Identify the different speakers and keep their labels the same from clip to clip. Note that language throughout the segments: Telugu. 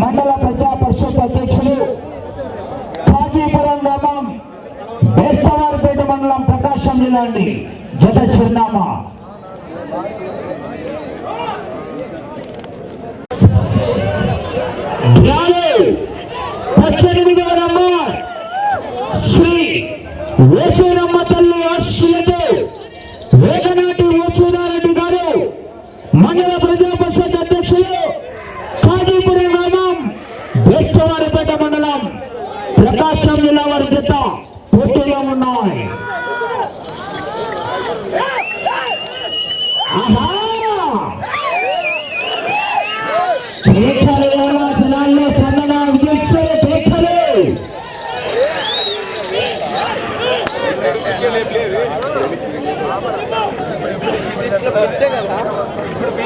Speaker 1: మండల ప్రజా పరిషత్ అధ్యక్షులు కాజీపురం గ్రామం బేస్తవారిపేట మండలం ప్రకాశం అసెంబ్లీలో అండి జత చిరునామా నంబర్. శ్రీ తల్లి ఆశీలతో వేగనాటి ఓసూరారెడ్డి గారు మండల ప్రజా అధ్యక్షులు కాజీపురం గ్రామం బేస్తవారిపేట మండలం ప్రకాశం జిల్లా వారి జత పోటీలో ఉన్నాయి ఆహా! కేకలు ఎవరో జనాల్లో స్పందన విజయిస్తే కేకలు మొదటి రౌండ్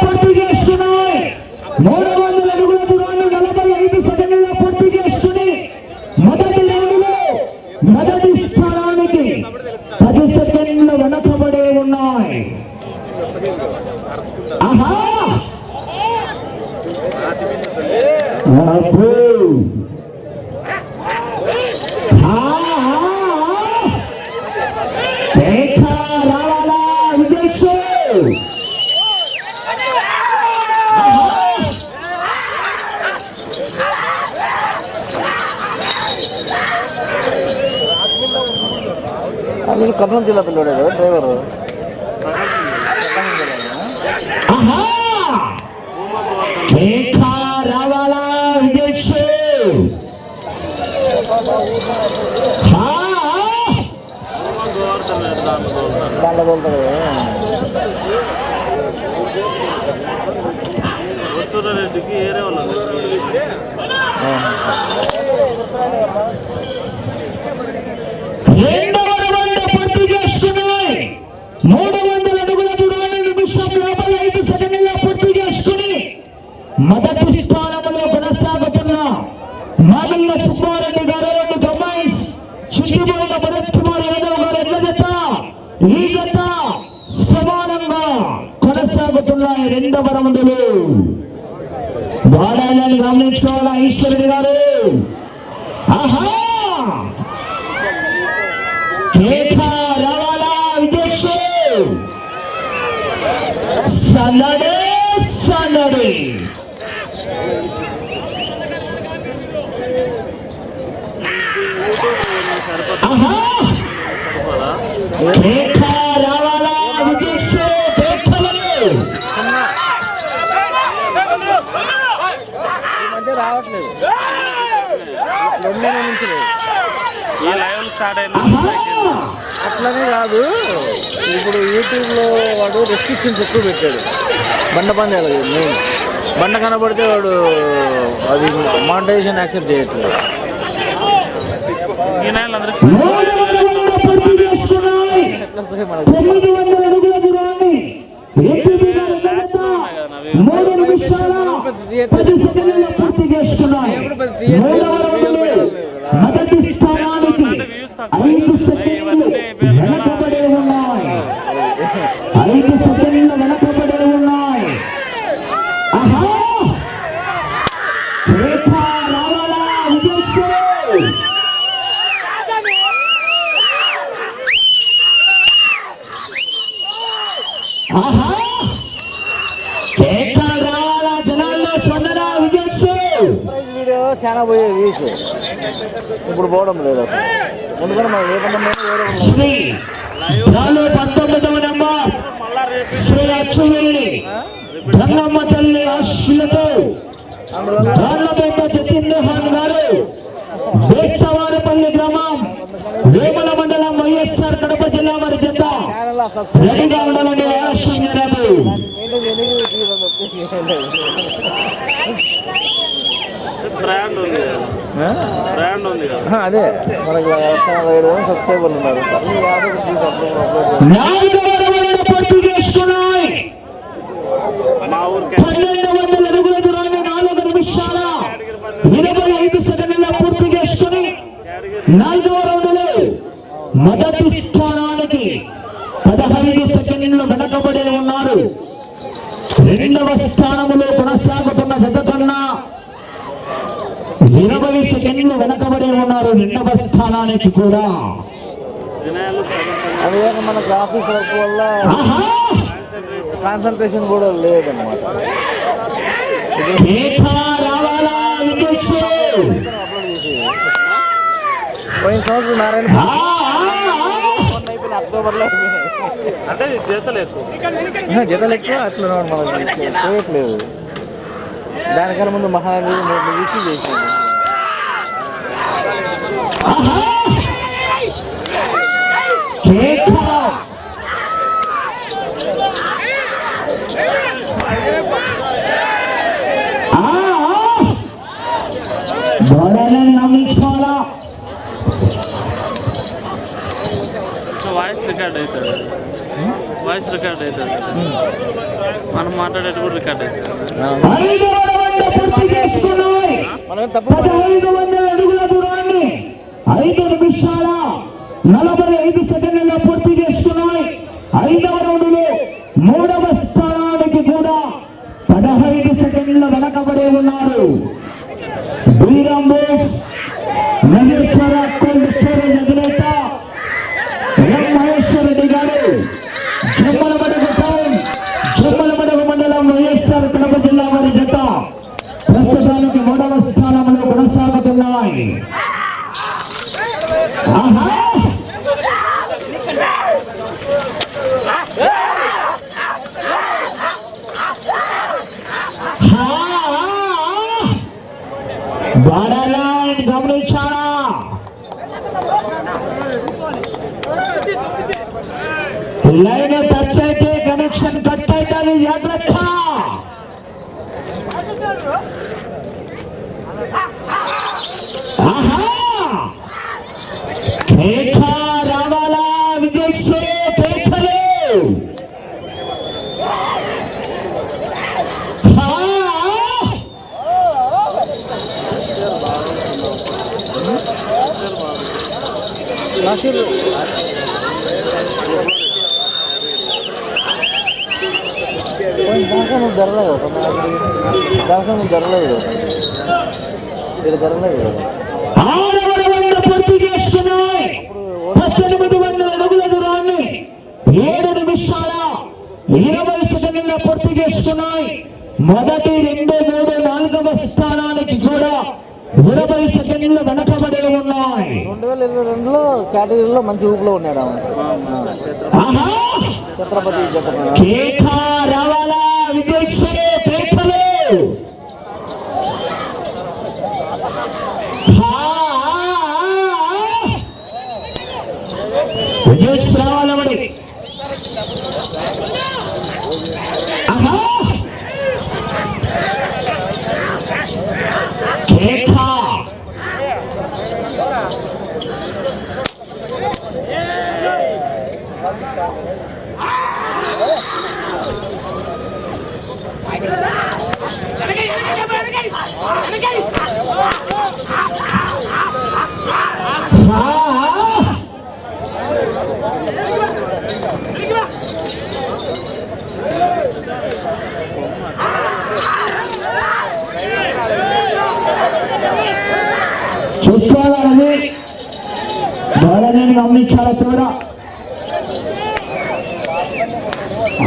Speaker 1: పూర్తి చేసుకున్నాయి మూడు వందల అడుగుల దూరాన్ని నలభై ఐదు సెకండ్ల పూర్తి చేసుకుని మొదటి రౌండ్లో మొదటి స్థానానికి పది సెకండ్లు వెనకబడే ఉన్నాయి. ఆహా!
Speaker 2: మీరు కర్నూలు జిల్లా పిల్లడే కదా డ్రైవర్ దాంట్లో తోలుతాడు
Speaker 3: రెడ్డికి ఏరే వాళ్ళు
Speaker 1: రెండవ రౌండ్ పూర్తి చేసుకున్నాయి మూడు వందల అడుగుల దూరాన్ని నిమిషం యాభై ఐదు సెకండ్ల పూర్తి చేసుకుని మొదటి స్థానంలో కొనసాగుతున్న మామిళ్ళ సుబ్బారెడ్డి గారు రెండు కంబైన్స్ చిట్టిపోయిన భరత్ కుమార్ యాదవ్ గారు ఎట్ల జత ఈ జత సమానంగా కొనసాగుతున్నాయి రెండవ రౌండ్లు వాడాలని గమనించుకోవాలా ఈశ్వరుడి గారు? ఆహా! కేక రావాలా విజయ్ సన్నడే సన్నడి. ఆహా!
Speaker 2: లొండన్ నుంచి.
Speaker 3: ఈ లైవ్ స్టార్ట్ అయిన
Speaker 2: అట్లనే కాదు. ఇప్పుడు యూట్యూబ్లో వాడు రెస్ట్రిక్షన్స్ ఎక్కువ పెట్టాడు. బండ పందాలు మెయిన్ బండ కనబడితే వాడు అది మానిటైజేషన్ యాక్సెప్ట్ చేయట్లేదు.
Speaker 3: ఈ నెల అందరికి
Speaker 1: మూడు వందల పూర్తి చేసుకున్నాయి
Speaker 2: ఎట్లా వస్తాయి మనకు
Speaker 1: తొమ్మిది వందల అడుగుల దూరాన్ని ఏపీ మీద రెండవ మూడు నిమిషాల పది సెకండ్ల పూర్తి చేసుకున్నాయి మూడవ రౌండ్లో మొదటి స్థానానికి ఐదు సెకండ్లు వెనకబడే ఉన్నాయి ఐదు సెకండ్లు వెనకబడే ఉన్నాయి ఆహా కేక రావాలా విజయ్ ఆహా కేక రావాలా జనాల్లో స్పందన విజయ్
Speaker 2: ప్రైజ్ వీడియో చాలా పోయే వ్యూస్ ఇప్పుడు పోవడం లేదు అసలు. ఎందుకంటే మనం ఏ.
Speaker 1: శ్రీ పంతొమ్మిదవ నెంబర్. శ్రీ అచ్చువెల్లి గంగమ్మ తల్లి ఆశీలతో గార్లపేట జతిన్ హాన్ గారు బేస్తవారపల్లి గ్రామం వేమల మండలం వైఎస్ఆర్ కడప జిల్లా వారి జత. రెడీగా ఉండాలని
Speaker 2: అదే. మనకి ఏడు సబ్స్క్రైబర్లు ఉన్నారు.
Speaker 1: పన్నెండు వందల అడుగుల దూరాన్ని నాలుగు నిమిషాల ఇరవై ఐదు సెకండ్ల పూర్తి చేసుకుని నాలుగవ రౌండ్లో మొదటి స్థానానికి పదహైదు సెకండ్లు వెనకబడి ఉన్నారు. రెండవ స్థానములో కన్నా ఇరవై సెకండ్లు వెనకబడి ఉన్నారు రెండవ స్థానానికి కూడా.
Speaker 2: మనకు ఆఫీస్ వర్క్ వల్ల కాన్సన్ట్రేషన్ కూడా లేదన్నమాట. చేసి పోయిన సంవత్సరం నారాయణ
Speaker 1: ఆ, ఆ, ఆ.
Speaker 2: మొన్న అయిపోయిన అక్టోబర్లో అయిపోయినాయి
Speaker 3: అంటే ఇది చేతలు ఎక్కువ.
Speaker 2: జతలు ఎక్కువ అట్లా మనకి చేయట్లేదు దానికన్నా ముందు మహానది ఇచ్చి చేసింది
Speaker 1: ఆహా! కేక ఆ, ఆ. గోడలను గమనించుకోవాలా
Speaker 3: వాయిస్ రికార్డ్ అవుతుంది వాయిస్ రికార్డ్ అవుతుంది మనం మాట్లాడేది కూడా రికార్డ్ అవుతుంది
Speaker 1: ఐదు వందల పూర్తి చేసుకున్నాయి
Speaker 2: మనం తప్పు
Speaker 1: పదహైదు వందల అడుగుల దూరాన్ని ఐదు నిమిషాల నలభై ఐదు సెకండ్లలో పూర్తి చేసుకున్నాయి. ఐదవ రౌండ్లో మూడవ స్థానానికి కూడా పదహైదు సెకండ్ల వెనకబడి ఉన్నారు. బీరాంబోస్ বাড়া
Speaker 2: నాసిర్ జరగలేదు దాకా నువ్వు జరగలేదు ఇక్కడ
Speaker 1: పద్దెనిమిది వందల అడుగుల దూరాన్ని ఏడు నిమిషాల ఇరవై సెకండ్ల పూర్తి చేసుకున్నాయి మొదటి రెండు మూడు నాలుగవ స్థానానికి కూడా ఇరవై సెకండ్లు వెనకబడి ఉన్నాయి.
Speaker 2: రెండు వేల ఇరవై రెండులో కేటగిరీలో మంచి ఊపులో ఉన్నాడు ఛత్రపతి ఛత్రపతి
Speaker 1: కేక రావాలా? విజయ్ కేకలు హా! విజయ్ రావాలా మరి? ఆహా కేక హా! చూసుకోవాలని బాలనేని గమనించాలా చూడ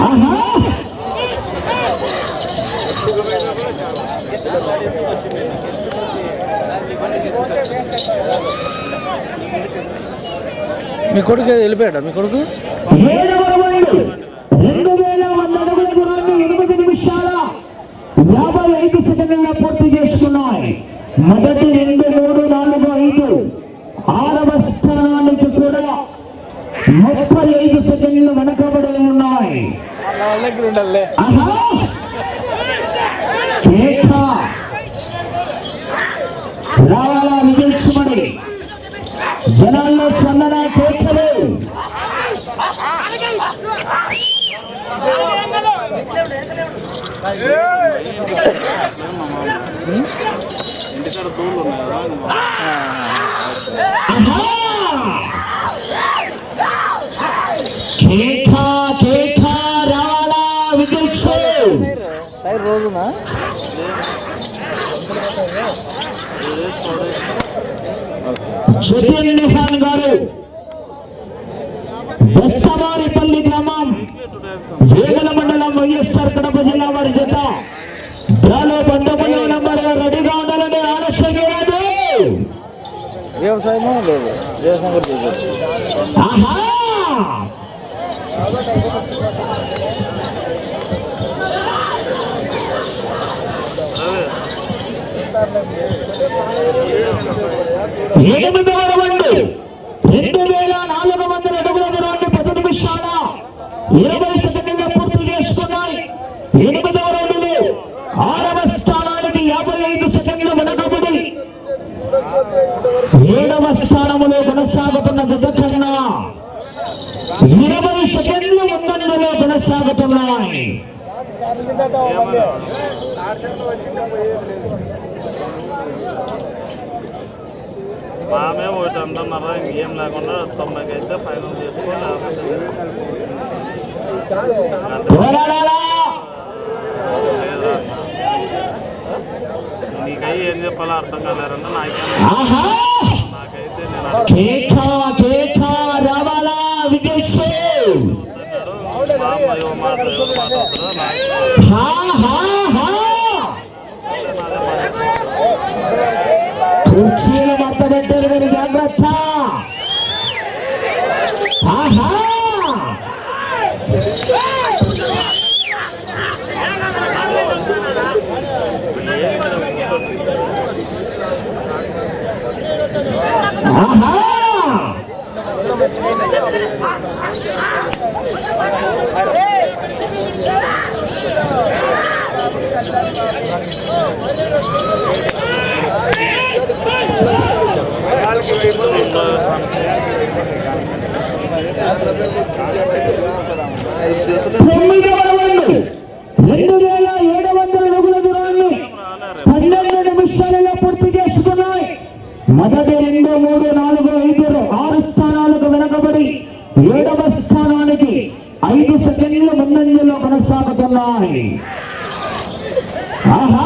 Speaker 1: ఆహా
Speaker 2: మీ కొడుకు వెళ్ళిపోయాడు? మీ కొడుకు?
Speaker 1: రౌండ్ వేల వంద అడుగుల దూరాన్ని ఎనిమిది నిమిషాల యాభై ఐదు సెకండ్ల పూర్తి చేసుకున్నాయి. మొదటి రెండు మూడు నాలుగు ఐదు. ఆరవ స్థానానికి కూడా ముప్పై ఐదు సెకండ్లు వెనకబడి ఉన్నాయి. కేక రావాలా
Speaker 3: విజయలక్ష్మణి జనాల్లో స్పందన
Speaker 1: కోర్చలు కేఖా కేఖా రావాలా
Speaker 2: రోజునా?
Speaker 1: సత్యం నిహాన్ గారు బెస్తవారిపల్లి గ్రామం వేముల మండలం వైఎస్ఆర్ కడప జిల్లా వారి జత. డ్రాలో పంతొమ్మిదవ నంబర్ రెడీగా ఉండాలని ఆలస్యం చేయలేదు
Speaker 2: వ్యవసాయమో లేదు వ్యవసాయం
Speaker 1: ఆహా! ఎనిమిదవ రౌండ్ రెండు వేల నాలుగు వందల అడుగుల దూరాన్ని పది నిమిషాల ఇరవై సెకండ్ల పూర్తి చేసుకున్నాయి. ఎనిమిదవ రౌండ్లో ఆరవ స్థానానికి యాభై ఐదు సెకండ్లు వెనకబడి. ఏడవ స్థానములో కొనసాగుతున్న జత ఇరవై సెకండ్లు ముందంజలో కొనసాగుతున్నాయి.
Speaker 3: మామే ఒకటి అంటున్నారా ఇంకేం లేకుండా తొంభైకి అయితే ఫైనల్ చేసుకోవాలి
Speaker 1: పోరాడాలా
Speaker 3: లేదా నీకై ఏం చెప్పాలో అర్థం కాలేరంటే నాకేం
Speaker 1: ఆహా
Speaker 3: నాకైతే నేను
Speaker 1: కేక కేక రావాలా విజయ్
Speaker 3: మా అమ్మ ఏమో మాట ఎవరు మాట
Speaker 1: కుర్చీలు మడత పెట్టారు మీరు జాగ్రత్త. ఆహా! ఆహా తొమ్మిదవ రౌండ్ రెండు వేల ఏడు వందల అడుగుల దూరాన్ని పన్నెండు నిమిషాలలో పూర్తి చేసుకున్నాయి మొదటి రెండు మూడు నాలుగు ఐదు ఆరు స్థానాలకు వెనకబడి ఏడవ స్థానానికి ఐదు సెకండ్లు ముందంజలో కొనసాగుతున్నాయి. ఆహా!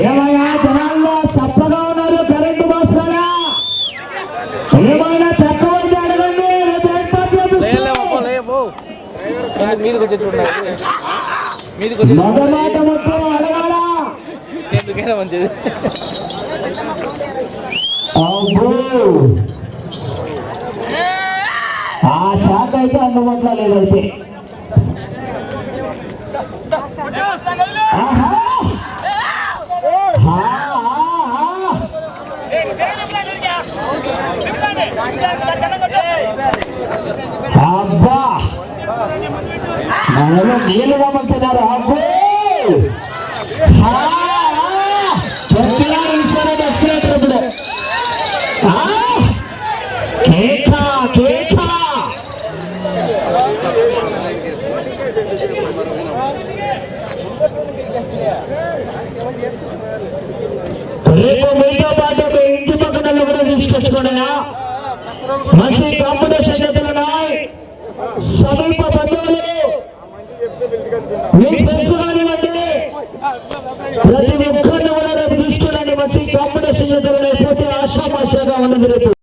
Speaker 1: ఏమయ్యా జనాల్లో చప్పగా ఉన్నారు కరెంటు బస్సులా ఏమైనా తక్కువ అడగండి
Speaker 2: మీదకి వచ్చేట్టున్నాయి మీదకి వచ్చి
Speaker 1: మగ మాట మొత్తం అడగాలా?
Speaker 2: ఎందుకైనా మంచిది.
Speaker 1: ఆ శాఖ అయితే అందుబాటులో లేదైతే. అబ్బా! మనలో నీళ్ళు రమ్మంటున్నారు. అబ్బో! ఆ, ఆ. తొక్కినాడు ఈశ్వరుడు ఎక్స్లేటర్ ఇప్పుడు ఆ! కేక కేక రేపు మీతో పాటు మీ ఇంటి పక్కన కూడా తీసుకొచ్చుకోండి మంచి కాంపిటీషన్ చేతున్నాయి సమీప బంధువులు. మీ ఫ్రెండ్స్ కానివ్వండి ప్రతి ఒక్కరిని కూడా రేపు తీసుకురండి. మంచి కాంపిటీషన్ చేతులు పోతే ఆశామాషగా ఉన్నది రేపు.